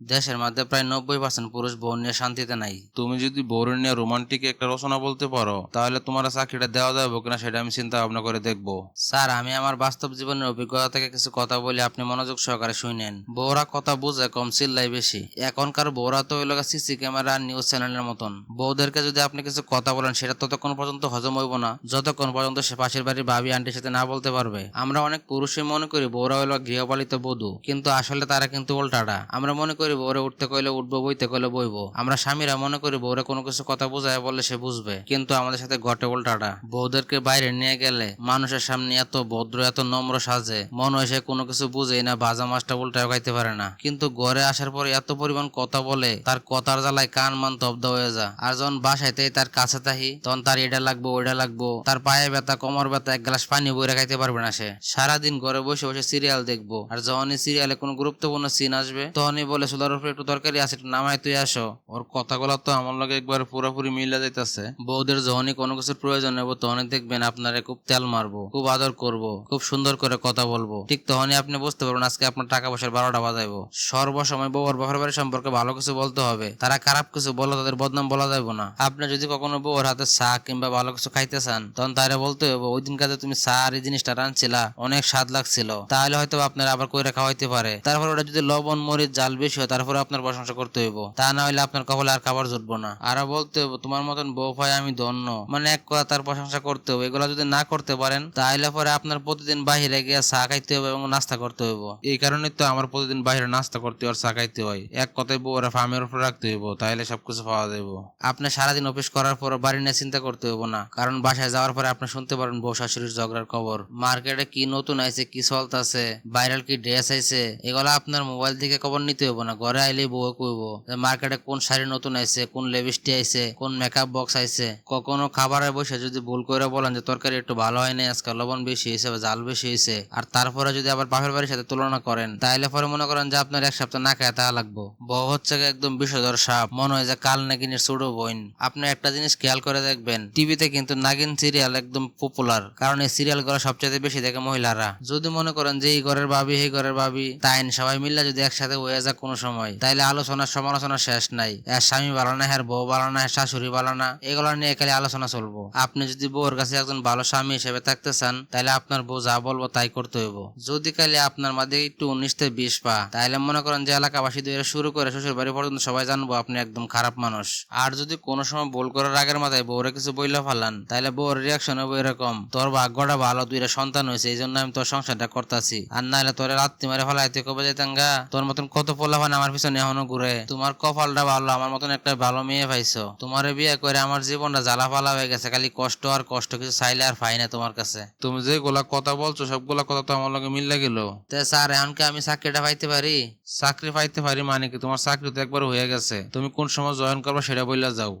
দেশের মধ্যে প্রায় নব্বই পার্সেন্ট পুরুষ বোন নিয়ে শান্তিতে নাই। তুমি যদি বউরে নিয়ে রোমান্টিক একটা রচনা বলতে পারো তাহলে তোমার চাকরিটা দেওয়া যাবে কিনা সেটা আমি চিন্তা ভাবনা করে দেখব। স্যার আমি আমার বাস্তব জীবনের অভিজ্ঞতা থেকে কিছু কথা বলি আপনি মনোযোগ সহকারে শুনেন। বউরা কথা বুঝে কম চিল্লাই বেশি। এখনকার বউরা তো হইল সিসি ক্যামেরা আর নিউজ চ্যানেলের মতন। বউদেরকে যদি আপনি কিছু কথা বলেন সেটা ততক্ষণ পর্যন্ত হজম হইব না যতক্ষণ পর্যন্ত সে পাশের বাড়ির ভাবি আন্টির সাথে না বলতে পারবে। আমরা অনেক পুরুষই মনে করি বউরা হইল গৃহপালিত বধূ কিন্তু আসলে তারা কিন্তু উল্টাটা। আমরা মনে করি বউরে উঠতে কইলে উঠবো, বইতে কইলে বইবো। আমরা স্বামীরা মনে করি বউরে কোনো কিছু কথা বোঝায় বললে সে বুঝবে। কিন্তু আমাদের সাথে ঘটে উল্টাটা। বউদেরকে বাইরে নিয়ে গেলে মানুষের সামনে এত ভদ্র, এত নম্র সাজে, মনে হয় সে কোনো কিছু বুঝেই না, ভাজা মাছটা উল্টায় খাইতে পারে না। কিন্তু ঘরে আসার পরে এত পরিমাণ কথা বলে, তার কথার জ্বালায় কান মান তব্দ হয়ে যা। আর যখন বাসাইতে তার কাছে তাহি, তখন তার এটা লাগবো, ওইটা লাগবো, তার পায়ে ব্যথা, কোমর ব্যথা, এক গ্লাস পানি বইরে খাইতে পারবে না সে। সারাদিন ঘরে বসে বসে সিরিয়াল দেখব। আর যখনই সিরিয়ালে কোনো গুরুত্বপূর্ণ সিন আসবে, তখনই বলে সুলার উপরে একটু তরকারি আছে, একটু নামায় তুই আসো। ওর কথাগুলো তো আমার লগে একবার পুরোপুরি মিলে যাইতেছে। বউদের যখনই কোনো কিছুর প্রয়োজন নেব তখনই দেখবেন আপনারে খুব তেল মারবো, খুব আদর করব, খুব সুন্দর করে কথা বলব। ঠিক তখনই আপনি বুঝতে পারবেন আজকে আপনার টাকা পয়সার বারোটা বাজাইবো। সর্বসময় বউর বাপের বাড়ির সম্পর্কে ভালো কিছু বলতে হবে। তারা খারাপ কিছু বলে তাদের বদনাম বলা যাবে না। আপনি যদি কখনো বউর হাতে চা কিংবা ভালো কিছু খাইতে চান, তখন তারা বলতে হবে ওই দিন কাজে তুমি চা আর এই জিনিসটা রাঁধছিলা, অনেক স্বাদ লাগছিল। তাহলে হয়তো আপনার আবার কইরা খাওয়াইতে পারে। তারপর ওটা যদি লবণ, মরিচ, জাল বেশি হয় তারপরে আপনার প্রশংসা করতে হইব। তা না হলে আপনার কপালে আর খাবার জুটবো না। আরও বলতে হইব, তোমার মতন বউ পাই আমি ধন্য। মানে এক কথা তার প্রশংসা করতে হবে এগুলো যদি না করতে পারেন তাহলে পরে আপনার প্রতিদিন বাহিরে গিয়ে চা খাইতে হবে এবং নাস্তা করতে হইব। এই কারণে তো আমার প্রতিদিন বাইরে নাস্তা করতে আর চা খাইতে হয়। এক কথায় বউরা ফার্মের উপর রাখতে হইব তাহলে সবকিছু পাওয়া যাইব। আপনি সারাদিন অফিস করার পর বাড়ি নিয়ে চিন্তা করতে হইব না, কারণ বাসায় যাওয়ার পরে আপনি শুনতে পারেন বউ শাশুড়ির ঝগড়ার খবর। মার্কেটে কি নতুন আইছে, কি চলতেছে, ভাইরাল কি ড্রেস আইছে, এগুলা আপনার মোবাইল থেকে খবর নিতে হইব না ঘরে আইলে বউ কইব মার্কেটে কোন শাড়ি নতুন আইছে, কোন লেবিস্টি আইছে, কোন মেকআপ বক্স আইছে? কখনো খাবারে বসে যদি ভুল করে বলেন যে, তরকারি একটু ভালো হয় নাই, আজকে লবণ বেশি হয়েছে বা জাল বেশি হয়েছে। আর তারপরে যদি আবার বাপের বাড়ির সাথে তুলনা করেন তাহলে পরে মনে করেন যে, আপনার এক সপ্তাহ না খায় তা লাগবো। বউ হচ্ছে একদম বিষধর সাপ। মনে হয় যে, কাল নাগিনের ছোট বোন। আপনি একটা জিনিস খেয়াল করে দেখবেন, টিভিতে কিন্তু নাগিন সিরিয়াল একদম পপুলার কারণ এই সিরিয়ালগুলো সবচেয়ে বেশি দেখে মহিলারা। যদি মনে করেন যে, এই ঘরের ভাবি এই ঘরের ভাবি তাই সবাই মিলে যদি একসাথে হয়ে যায় কোনো সময়। তাইলে আলোচনা সমালোচনা শেষ নাই। এর স্বামী ভালো না হ্যার বউ ভালো না শাশুড়ি ভালো না, এগুলো নিয়ে খালি আলোচনা চলবো। আপনি যদি বউর কাছে একজন ভালো স্বামী হিসেবে থাকতে চান তাহলে আপনার বউ যা বলব তাই করতে হইব। যদি খালি আপনার মাঝে একটু উনিশ থেকে বিশ পা তাহলে মনে করেন যে এলাকাবাসী দিয়ে শুরু করে শ্বশুর বাড়ি পর্যন্ত সবাই জানব আপনি একদম খারাপ মানুষ। আর যদি কোনো সময় ভুল করার আগের মাথায় বউরে কিছু বইলা ফালান তাহলে বউর রিয়াকশন হবে এরকম, তোর ভাগ্যটা ভালো দুইটা সন্তান হয়েছে এই জন্য আমি তোর সংসারটা করতেছি। আর নাহলে তোর রাত্রি মারে ফেলাইতে কবে যেতাম গা? তোর মতন কত পোলা ফান আমার পিছনে এখনও ঘুরে। তোমার কপালটা ভালো আমার মতন একটা ভালো মেয়ে পাইছো। তোমার বিয়ে করে আমার জীবনটা জ্বালা ফালা হয়ে গেছে খালি কষ্ট আর কষ্ট কিছু চাইলে আর পাই না তোমার কাছে। তুমি যে যেগুলা কথা বলছো সবগুলা কথা তো আমার লগে মিললে গেল। তে স্যার এখন কি আমি চাকরিটা পাইতে পারি? চাকরি পাইতে পারি মানে কি? তোমার চাকরি তো একবার হয়ে গেছে। তুমি কোন সময় জয়েন করবে সেটা বললা যাও।